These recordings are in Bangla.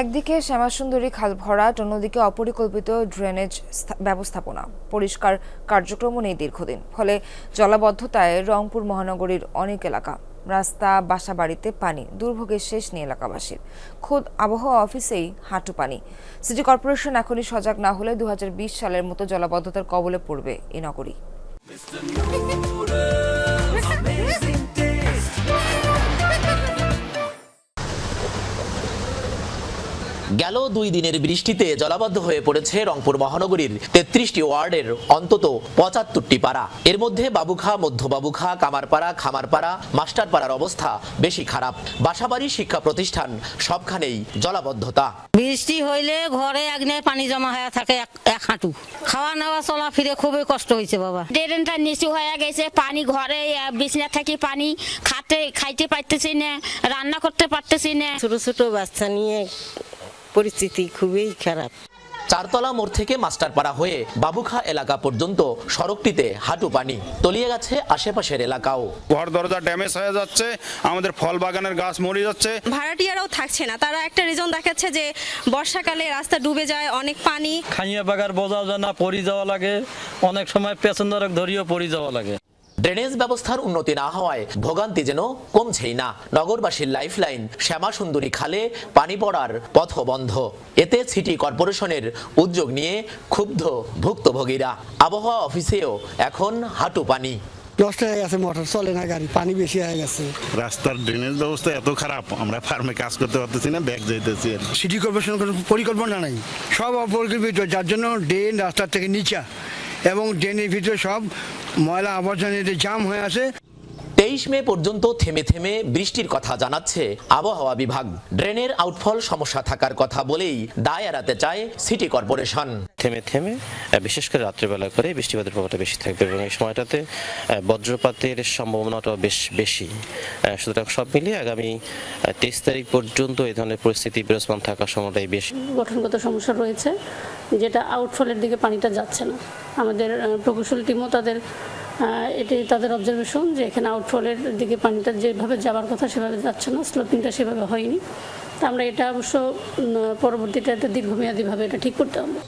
একদিকে শ্যামাসুন্দরী খাল ভরাট অন্যদিকে অপরিকল্পিত ড্রেনেজ ব্যবস্থাপনা। পরিষ্কার কার্যক্রমও নেই দীর্ঘদিন, ফলে জলাবদ্ধতায় রংপুর মহানগরীর অনেক এলাকা। রাস্তা বাসা বাড়িতে পানি, দুর্ভোগের শেষ নেই এলাকাবাসীর। খোদ আবহাওয়া অফিসেই হাঁটু পানি। সিটি কর্পোরেশন এখনই সজাগ না হলে দু হাজার বিশ সালের মতো জলাবদ্ধতার কবলে পড়বে এ নগরী। গেল দুই দিনের বৃষ্টিতে জলাবদ্ধ হয়ে পড়েছে রংপুর মহানগরীর তেত্রিশটি ওয়ার্ডের অন্তত পঁচাত্তরটি পাড়া। এর মধ্যে বাবুখা মধ্য বাবুখা কামারপাড়া খামারপাড়া মাস্টারপাড়ার অবস্থা বেশি খারাপ। বাসাবাড়ি শিক্ষা প্রতিষ্ঠান সবখানেই জলাবদ্ধতা। বৃষ্টি হইলে ঘরে একনে পানি জমা হয়ে থাকে এক- এক হাঁটু। খাওয়া নেওয়া চলা ফিরে খুবই কষ্ট হয়েছে বাবা। ড্রেনটা নিচু হয়ে গেছে পানি ঘরে বিছনা থেকে পানি খাতে খাইতে পারতেছি না রান্না করতে পারতেছি না। ছোট ছোট বাচ্চা নিয়ে পরিস্থিতি খুবই খারাপ। চারতলা মোড় থেকে মাস্টারপাড়া হয়ে বাবুখা এলাকা পর্যন্ত সড়কটিতে হাঁটু পানি তলিয়ে গেছে আশেপাশের এলাকাও। ঘর দরজা ড্যামেজ হয়ে যাচ্ছে আমাদের ফল বাগানের গাছ মরে যাচ্ছে। ভাড়াটিয়ারাও থাকছে না তারা একটা রিজন দেখাচ্ছে যে বর্ষাকালে রাস্তা ডুবে যায় অনেক পানি। খাইয়া বাগার বোঝা যায় না পরি যাওয়া লাগে। অনেক সময় পেছনদারক ধরিয়েও পরি যাওয়া লাগে। ড্রেনেজ ব্যবস্থার উন্নতি না হওয়ায় ভোগান্তি যেন কমছেই না। নগরবাসীর লাইফলাইন শ্যামা সুন্দরী খালে পানি পড়ার পথ বন্ধ। এতে সিটি কর্পোরেশনের উদ্যোগ নিয়ে ক্ষুব্ধ ভুক্তভোগীরা। আবহাওয়া অফিসেও এখন হাঁটু পানি। নষ্ট হয়ে গেছে মোটর চলে না গাড়ি পানি বেশি হয়ে গেছে। রাস্তার ড্রেনেজ ব্যবস্থা এত খারাপ আমরা ফার্মে কাজ করতে পারতেছি না ব্যাগ যাইতেছি আর সিটি কর্পোরেশন কোনো পরিকল্পনা নাই। সব অপরিকল্পিত যার জন্য ড্রেন রাস্তার থেকে নিচা এবং ড্রেনের ভিতরে সব ময়লা আবর্জনা এতে জাম হয়ে আছে। তেইশ মে পর্যন্ত থেমে থেমে বৃষ্টির কথা জানাচ্ছে আবহাওয়া বিভাগ। ড্রেনের আউটফল সমস্যা থাকার কথা বলেই দায় এড়াতে চায় সিটি কর্পোরেশন। থেমে থেমে বিশেষ করে রাত্রেবেলা করে বৃষ্টিপাতের প্রভাবটা বেশি থাকবে এবং এই সময়টাতে বজ্রপাতের সম্ভাবনাটা বেশ বেশি। সুতরাং সব মিলিয়ে আগামী তেইশ তারিখ পর্যন্ত এই ধরনের পরিস্থিতি বিরাজমান থাকার সময়টাই বেশি গঠনগত সমস্যা রয়েছে যেটা আউটফলের দিকে পানিটা যাচ্ছে না। আমাদের প্রকৌশল টিমও তাদের এটি তাদের অবজারভেশন যে এখানে আউটফলের দিকে পানিটা যেভাবে যাওয়ার কথা সেভাবে যাচ্ছে না স্লোপিংটা সেভাবে হয়নি। তা আমরা এটা অবশ্য পরবর্তীতে একটা দীর্ঘমেয়াদীভাবে এটা ঠিক করতে হবে।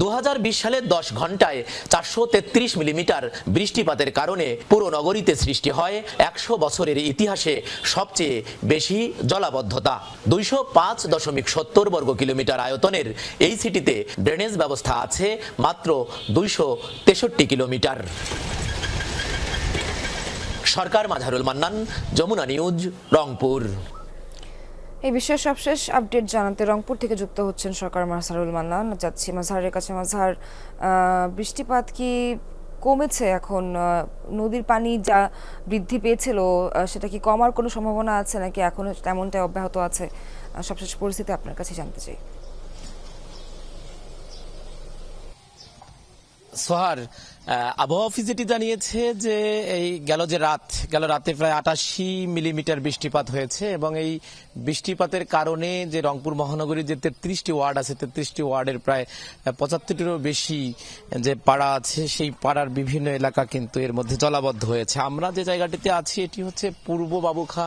দু হাজার বিশ সালের দশ ঘন্টায় চারশো তেত্রিশ মিলিমিটার বৃষ্টিপাতের কারণে পুরো নগরীতে সৃষ্টি হয় একশো বছরের ইতিহাসে সবচেয়ে বেশি জলাবদ্ধতা। দুইশো পাঁচ দশমিক সত্তর বর্গ কিলোমিটার আয়তনের এই সিটিতে ড্রেনেজ ব্যবস্থা আছে মাত্র দুইশো তেষট্টি কিলোমিটার। সরকার মাঝারুল মান্নান যমুনা নিউজ রংপুর। এই বিষয়ে সবশেষ আপডেট জানাতে রংপুর থেকে যুক্ত হচ্ছেন সরকার মাসারুল মান্নান। যাচ্ছি মাঝহারের কাছে। মাঝহার আহ, বৃষ্টিপাত কি কমেছে এখন? নদীর পানি যা বৃদ্ধি পেয়েছিল সেটা কি কমার কোনো সম্ভাবনা আছে নাকি এখনও তেমনটাই অব্যাহত আছে? সবশেষ পরিস্থিতি আপনার কাছে জানতে চাই। সোহার আবহাওয়া অফিস যেটি জানিয়েছে যে এই গেল যে রাত, গেল রাতে প্রায় আটাশি মিলিমিটার বৃষ্টিপাত হয়েছে এবং এই বৃষ্টিপাতের কারণে যে রংপুর মহানগরীর যে তেত্রিশটি ওয়ার্ড আছে, তেত্রিশটি ওয়ার্ডের প্রায় পঁচাত্তরটিরও বেশি যে পাড়া আছে, সেই পাড়ার বিভিন্ন এলাকা কিন্তু এর মধ্যে জলাবদ্ধ হয়েছে। আমরা যে জায়গাটিতে আছি, এটি হচ্ছে পূর্ব বাবুখা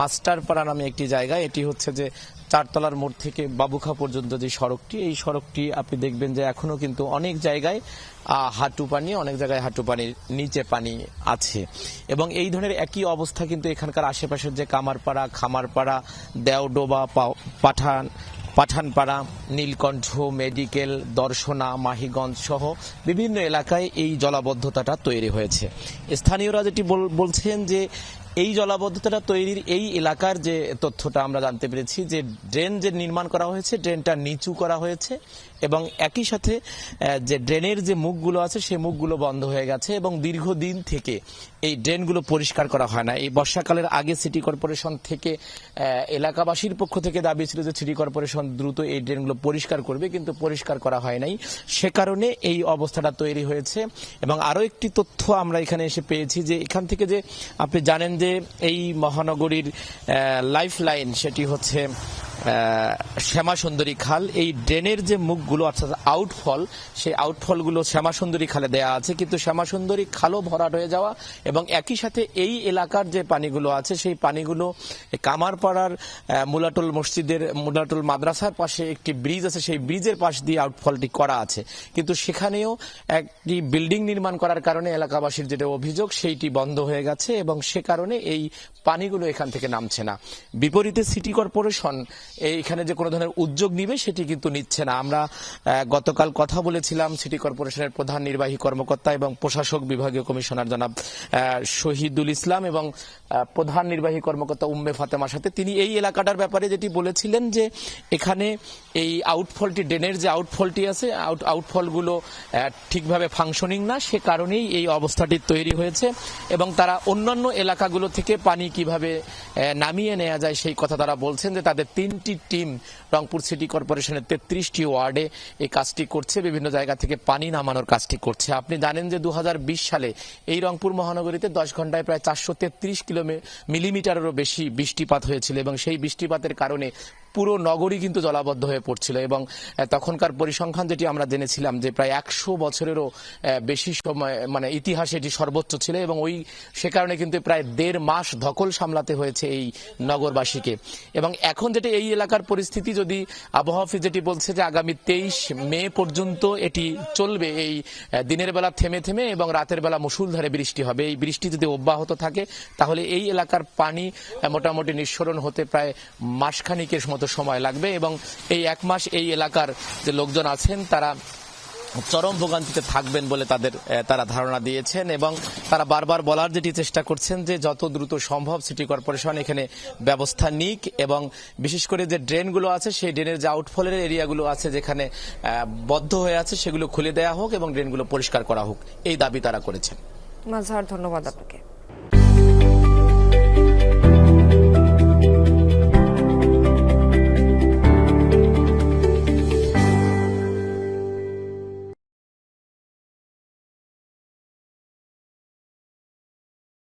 মাস্টারপাড়া নামে একটি জায়গা। এটি হচ্ছে যে চারতলার মোড় থেকে বাবুখা পর্যন্ত যে সড়কটি, এই সড়কটি আপনি দেখবেন যে এখনও কিন্তু অনেক জায়গায় হাঁটু পানি, অনেক জায়গায় হাঁটু পানির নিচে পানি আছে। এবং এই ধরনের একই অবস্থা কিন্তু এখানকার আশেপাশের যে কামারপাড়া, খামারপাড়া, দেওডোবা পাঠান, পাঠানপাড়া, নীলকণ্ঠ, মেডিকেল, দর্শনা, মাহিগঞ্জ সহ বিভিন্ন এলাকায় এই জলাবদ্ধতাটা তৈরি হয়েছে। স্থানীয়রা যেটি বলছেন যে এই জলাবদ্ধতাটা তৈরির এই এলাকার যে তথ্যটা আমরা জানতে পেরেছি, যে ড্রেন যে নির্মাণ করা হয়েছে, ড্রেনটা নিচু করা হয়েছে এবং একই সাথে যে ড্রেনের যে মুখগুলো আছে সেই মুখগুলো বন্ধ হয়ে গেছে এবং দীর্ঘদিন থেকে এই ড্রেনগুলো পরিষ্কার করা হয় না। এই বর্ষাকালের আগে সিটি কর্পোরেশন থেকে এলাকাবাসীর পক্ষ থেকে দাবি ছিল যে সিটি কর্পোরেশন দ্রুত এই ড্রেনগুলো পরিষ্কার করবে, কিন্তু পরিষ্কার করা হয় নাই। সে কারণে এই অবস্থাটা তৈরি হয়েছে এবং আরও একটি তথ্য আমরা এখানে এসে পেয়েছি যে এখান থেকে যে আপনি জানেন যে এই মহানগরীর লাইফ লাইন সেটি হচ্ছে শ্যামা সুন্দরী খাল। এই ড্রেনের যে মুখগুলো, অর্থাৎ আউটফল, সেই আউটফলগুলো শ্যামা সুন্দরী খালে দেয়া আছে। কিন্তু শ্যামা সুন্দরী খালও ভরাট হয়ে যাওয়া এবং একই সাথে এই এলাকার যে পানিগুলো আছে, সেই পানিগুলো কামারপাড়ার মুলাটুল মসজিদের, মুলাটুল মাদ্রাসার পাশে একটি ব্রিজ আছে। সেই ব্রিজের পাশ দিয়ে আউটফলটি করা আছে। কিন্তু সেখানেও একটি বিল্ডিং নির্মাণ করার কারণে এলাকাবাসীর যেটা অভিযোগ, সেইটি বন্ধ হয়ে গেছে এবং সে কারণে এই পানিগুলো এখান থেকে নামছে না। বিপরীতে সিটি কর্পোরেশন এইখানে যে কোনো ধরনের উদ্যোগ নিবে, সেটি কিন্তু নিচ্ছে না। আমরা গতকাল কথা বলেছিলাম সিটি কর্পোরেশনের প্রধান নির্বাহী কর্মকর্তা এবং প্রশাসক বিভাগীয় কমিশনার জনাব শহীদুল ইসলাম এবং প্রধান নির্বাহী কর্মকর্তা উম্মে ফাতেমার সাথে। তিনি এই এলাকাটার ব্যাপারে যেটি বলেছিলেন যে, এখানে এই আউটফলটি ড্রেনের যে আউটফলটি আছে আউট আউটফলগুলো ঠিকভাবে ফাংশনিং না, সে কারণেই এই অবস্থাটি তৈরি হয়েছে এবং তারা অন্যান্য এলাকাগুলো থেকে পানি কীভাবে নামিয়ে নেওয়া যায় সেই কথা তারা বলছেন যে, তাদের তিনটি টিম রংপুর সিটি কর্পোরেশনের তেত্রিশটি ওয়ার্ডে এই কাজটি করছে, বিভিন্ন জায়গা থেকে পানি নামানোর কাজটি করছে। আপনি জানেন যে দু হাজার বিশ সালে এই রংপুর মহানগরীতে দশ ঘন্টায় প্রায় চারশো তেত্রিশ মিলিমিটারেরও বেশি বৃষ্টিপাত হয়েছিল এবং সেই বৃষ্টিপাতের কারণে পুরো নগরী কিন্তু জলাবদ্ধ হয়ে পড়ছিল এবং তখনকার পরিসংখ্যান যেটি আমরা জেনেছিলাম যে প্রায় একশো বছরেরও বেশি সময় মানে ইতিহাসে এটি সর্বোচ্চ ছিল এবং ওই, সে কারণে কিন্তু প্রায় দেড় মাস ধকল সামলাতে হয়েছে এই নগরবাসীকে। এবং এখন যেটা এই এলাকার পরিস্থিতি, যদি আবহাওয়া যেটি বলছে যে আগামী তেইশ মে পর্যন্ত এটি চলবে, এই দিনের বেলা থেমে থেমে এবং রাতের বেলা মুসুলধারে বৃষ্টি হবে। এই বৃষ্টি যদি অব্যাহত থাকে, তাহলে এই এলাকার পানি মোটামুটি নিঃসরণ হতে প্রায় মাসখানিকের মতো সময় লাগবে এবং এই এক মাস এই এলাকার যে লোকজন আছেন, তারা চরম ভোগান্তিতে থাকবেন বলে তাদের তারা ধারণা দিয়েছেন এবং তারা বারবার বলার যেটি চেষ্টা করছেন যে যত দ্রুত সম্ভব সিটি কর্পোরেশন এখানে ব্যবস্থা নিক এবং বিশেষ করে যে ড্রেনগুলো আছে, সেই ড্রেনের যে আউটফলের এরিয়াগুলো আছে যেখানে বদ্ধ হয়ে আছে, সেগুলো খুলে দেওয়া হোক এবং ড্রেনগুলো পরিষ্কার করা হোক। এই দাবি তারা করেছেন। ধন্যবাদ আপনাকে।